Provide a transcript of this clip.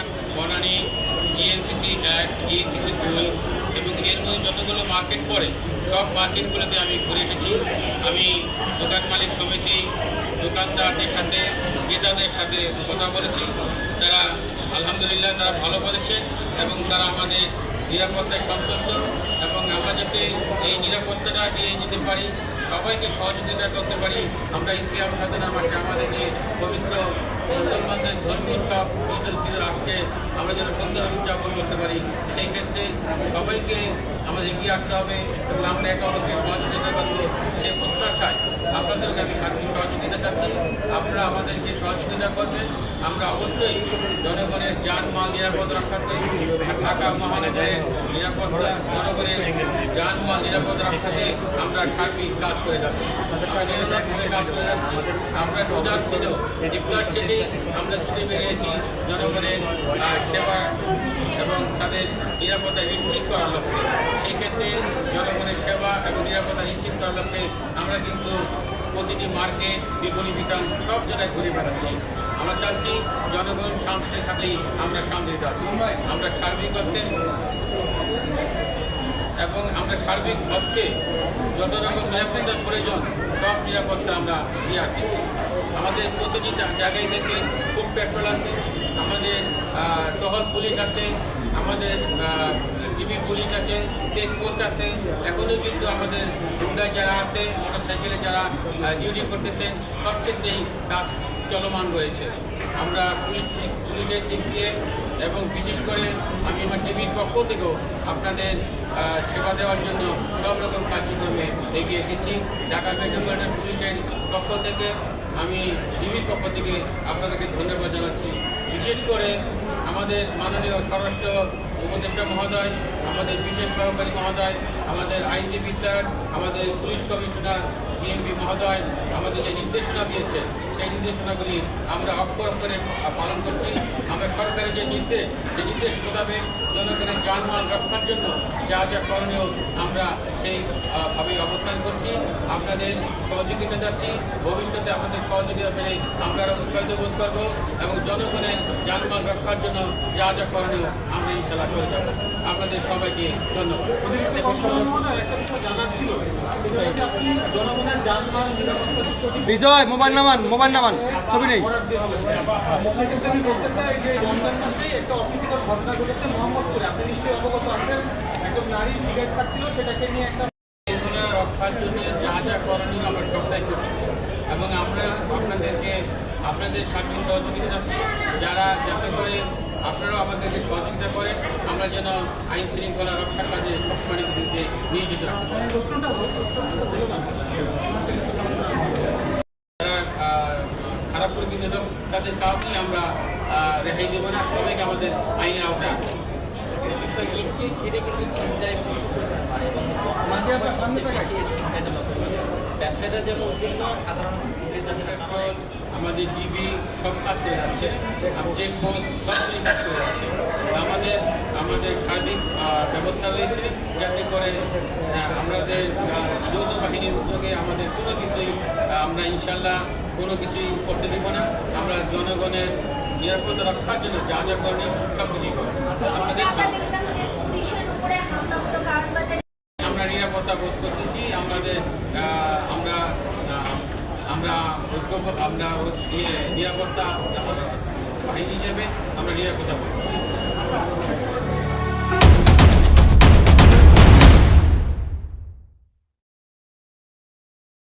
One Banani জিএনসিসি এক জিএনসিসি দুই এবং এর মধ্যে যতগুলো মার্কেট পড়ে, সব মার্কেটগুলোতে আমি ঘুরে এসেছি। আমি দোকান মালিক সমিতি, দোকানদারদের সাথে, ক্রেতাদের সাথে কথা বলেছি। তারা আলহামদুলিল্লাহ তারা ভালো বলেছেন এবং তারা আমাদের নিরাপত্তায় সন্তুষ্ট এবং আমরা যাতে এই নিরাপত্তাটা দিয়ে যেতে পারি, সবাইকে সহযোগিতা করতে পারি, আমরা ইসলাম সাধনা মাঠে আমাদের যে পবিত্র মুসলমানদের ধর্মীয় আমরা যেন সুন্দরভাবে উদযাপন করতে পারি, সেই ক্ষেত্রে সবাইকে আমাদের এগিয়ে আসতে হবে এবং আমরা একে অপরকে সহযোগিতা করব। সেই প্রত্যাশায় আপনাদেরকে আমি সার্বিক সহযোগিতা চাচ্ছি। আপনারা আমাদেরকে সহযোগিতা করবেন। আমরা অবশ্যই জনগণের যান মাল নিরাপদ রক্ষাতে ঢাকা মহানগরে নিরাপত্তা, জনগণের যান মাল নিরাপদ রক্ষাতে আমরা সার্বিক কাজ করে যাচ্ছি। আমরা কাজ করে যাচ্ছি আমরা রোজার ছিল ইফতার শেষে আমরা ছুটে বেরিয়েছি জনগণের সেবা এবং তাদের নিরাপত্তা নিশ্চিত করার লক্ষ্যে সেই ক্ষেত্রে জনগণের সেবা এবং নিরাপত্তা নিশ্চিত করার লক্ষ্যে আমরা কিন্তু প্রতিটি মার্কেট বিপণী বিতান সব জায়গায় ঘুরে বেড়াচ্ছি আমরা চাচ্ছি জনগণ শান্তিতে থাকলেই আমরা শান্তিতে আছি আমরা সার্বিক অর্থে এবং আমরা সার্বিক অর্থে যত রকম নিরাপত্তার প্রয়োজন, সব নিরাপত্তা আমরা দিয়ে আসতেছি আমাদের প্রতিটি জায়গায় দেখবেন খুব পেট্রোল আছে, আমাদের টহল পুলিশ আছে, আমাদের টিভি পুলিশ আছে, চেক পোস্ট আছে। এখনও কিন্তু আমাদের গুন্ডায় যারা আছে মোটর সাইকেলে যারা ডিউটি করতেছেন, সব ক্ষেত্রেই কাজ চলমান রয়েছে। আমরা পুলিশ পুলিশের দিক দিয়ে এবং বিশেষ করে আমি আমার টিভির পক্ষ থেকেও আপনাদের সেবা দেওয়ার জন্য সব রকম কার্যক্রমে এগিয়ে এসেছি। ঢাকা মেট্রোপলিটন পুলিশের পক্ষ থেকে আমি, টিভির পক্ষ থেকে আপনাদেরকে ধন্যবাদ জানাচ্ছি। বিশেষ করে আমাদের মাননীয় স্বরাষ্ট্র উপদেষ্টা মহোদয়, আমাদের বিশেষ সহকারী মহোদয়, আমাদের আইজিপি স্যার, আমাদের পুলিশ কমিশনার ডিএমপি মহোদয় আমাদের যে নির্দেশনা দিয়েছে সেই নির্দেশনাগুলি আমরা অক্ষর অক্ষরে পালন করছি। আমরা সরকারের যে নির্দেশ, সেই নির্দেশ মোতাবেক জনগণের যানমাল রক্ষার জন্য যা যা করণীয় আমরা সেই আহ, অবস্থান করছি। আপনাদের সহযোগিতা চাচ্ছি। ভবিষ্যতে আপনাদের সহযোগিতা পেলে আমরা আরও উৎসাহিত বোধ করব এবং জনগণের যানমাল রক্ষার জন্য যা যা করণীয় আমরা ইনশাল্লাহ করে যাব। আপনাদের সবাইকে ধন্যবাদ। যানবাহন বিজয় মোবাইল নামান মোবাইল নামান ছবি নেই। একটা অপ্রীতিকর ঘটনা ঘটেছে মোহাম্মদপুরে। আপনি নিশ্চয়ই অবগত আছেন। যা যা করণীয় আমরা সহযোগিতা যারা, যাতে করে আপনারাও আমাদেরকে সহযোগিতা করেন, আমরা যেন আইন শৃঙ্খলা রক্ষার কাজে সবসময় নিজেদেরকে নিয়োজিত খারাপ প্রকৃতির লোক তাদের কাউকেই আমরা রেহাই দেবো না। সবাইকে আমাদের আইনের আওতায় আমাদের ডিবি সব কাজ করে যাচ্ছে কাজ করে যাচ্ছে। আমাদের আমাদের সার্বিক ব্যবস্থা রয়েছে যাতে করে আমাদের যৌথ বাহিনীর উদ্যোগে আমাদের কোনো কিছুই আমরা ইনশাল্লাহ কোনো কিছুই করতে দেবো না। আমরা জনগণের নিরাপত্তা রক্ষার জন্য যা যা করণীয় সব কিছুই আমরা বাজারে আমরা নিরাপত্তা বোধ করতেছি আমাদের আমরা আমরা ঐক্য আমরা ইয়ে, নিরাপত্তা বাহিনী হিসেবে আমরা নিরাপত্তা বোধ করছি।